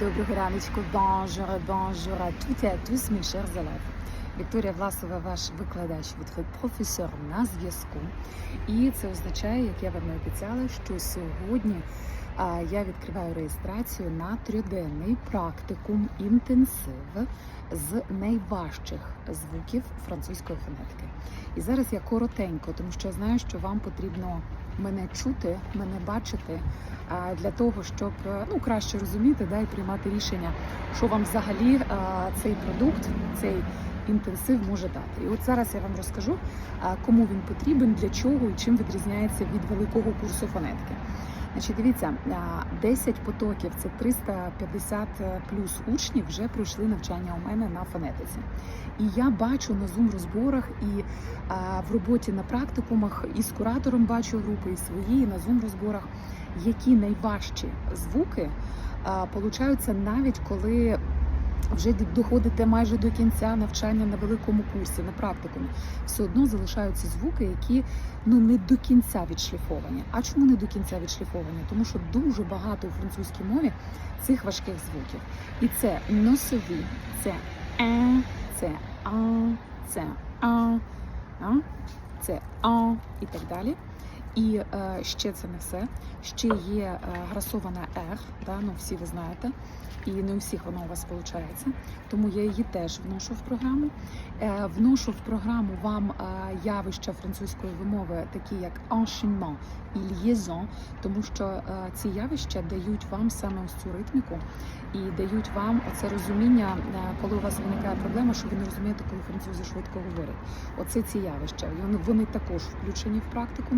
Доброго раночку, à toutes et à tous, mes chers élèves. Вікторія Власова, ваш викладач, від професор на зв'язку. І це означає, як я вам і обіцяла, що сьогодні я відкриваю реєстрацію на трьоденний практикум інтенсив з найважчих звуків французької фонетики. І зараз я коротенько, тому що я знаю, що вам потрібно мене чути, мене бачити для того, щоб е, ну краще розуміти да, і приймати рішення, що вам взагалі цей продукт, цей інтенсив може дати. І от зараз я вам розкажу, кому він потрібен, для чого і чим відрізняється від великого курсу фонетики. Значить, дивіться, 10 потоків це 350 плюс учнів вже пройшли навчання у мене на фонетиці. І я бачу на зум розборах і в роботі на практикумах, і з куратором бачу групи, і свої, і на зум розборах, які найважчі звуки получаються навіть коли вже доходите майже до кінця навчання на великому курсі, на практикумі, все одно залишаються звуки, які ну не до кінця відшліфовані. А чому не до кінця відшліфовані? Тому що дуже багато у французькій мові цих важких звуків. І це носові, це е, це а, це а, а, це а і так далі. І е, ще це не все. Ще є е, грасована R, да, ну всі ви знаєте, і не у всіх вона у вас виходить. Тому я її теж вношу в програму. Е, вношу в програму вам е, явища французької вимови, такі як enchaînement і liaison, тому що е, ці явища дають вам саме ось цю ритміку і дають вам оце розуміння, е, коли у вас виникає проблема, що ви не розумієте, коли французи швидко говорять. Оце ці явища. Вони, вони також включені в практику.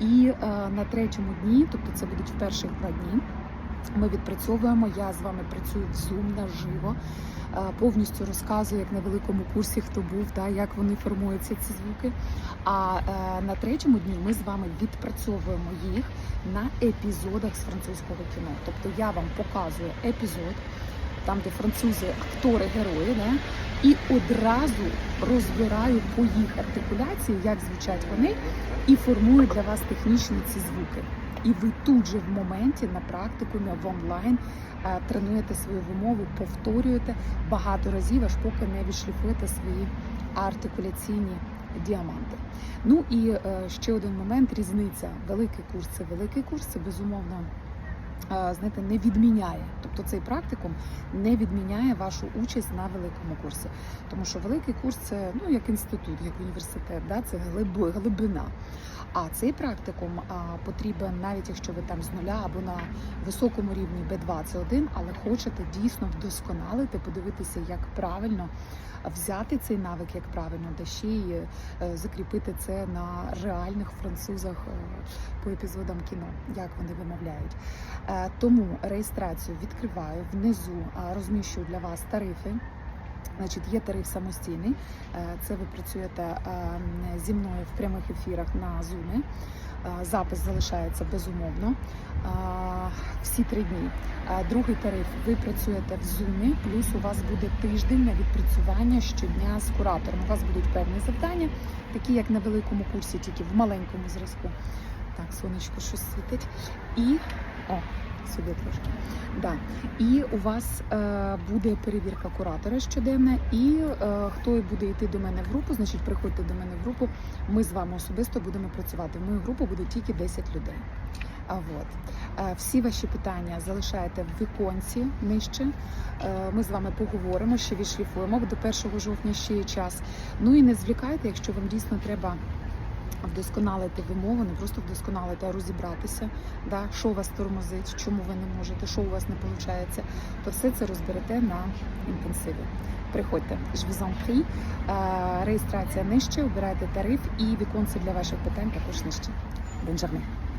І е, на третьому дні, тобто це будуть в два дні. Ми відпрацьовуємо. Я з вами працюю в Zoom наживо, е, повністю розказую, як на великому курсі хто був, да, як вони формуються ці звуки. А е, на третьому дні ми з вами відпрацьовуємо їх на епізодах з французького кіно. Тобто я вам показую епізод, там де французи, актори, герої, да, і одразу розбираю по їх артикуляції, як звучать вони, і формую для вас технічні ці звуки. І ви тут же в моменті на практикумі в онлайн тренуєте свою вимову, повторюєте багато разів, аж поки не відшліфуєте свої артикуляційні діаманти. Ну і е, ще один момент: різниця. Великий курс це великий курс, це безумовно. Е, Знаєте, не відміняє, тобто цей практикум не відміняє вашу участь на великому курсі, тому що великий курс це ну як інститут, як університет, да це глиб, глибина. А цей практикум потрібен навіть якщо ви там з нуля або на високому рівні B2 це один, але хочете дійсно вдосконалити, подивитися, як правильно взяти цей навик, як правильно, та ще й е, закріпити це на реальних французах е, по епізодам кіно, як вони вимовляють. Е, Тому реєстрацію відкриваю внизу, розміщую для вас тарифи. Значить, є тариф самостійний. Е, Це ви працюєте е, зі мною в прямих ефірах на Zoom. Е, Запис залишається безумовно. Всі три дні. Другий тариф ви працюєте в Zoom, плюс у вас буде тиждень на відпрацювання щодня з куратором. У вас будуть певні завдання, такі як на великому курсі, тільки в маленькому зразку. Так, сонечко щось світить. І о, сюди трошки. Да. І у вас е, буде перевірка куратора щоденна, і е, хто буде йти до мене в групу, значить приходьте до мене в групу. Ми з вами особисто будемо працювати. В мою групу буде тільки 10 людей. А от Е, всі ваші питання залишаєте в віконці нижче. Е, Ми з вами поговоримо, ще відшліфуємо. До 1 жовтня ще є час. Ну і не звлікайте, якщо вам дійсно треба вдосконалити вимогу, не просто вдосконалити, а розібратися, да, що вас тормозить, чому ви не можете, що у вас не виходить, то все це розберете на інтенсиві. Приходьте, je vous. Е, Реєстрація нижче, обирайте тариф і віконце для ваших питань також нижче. Journée.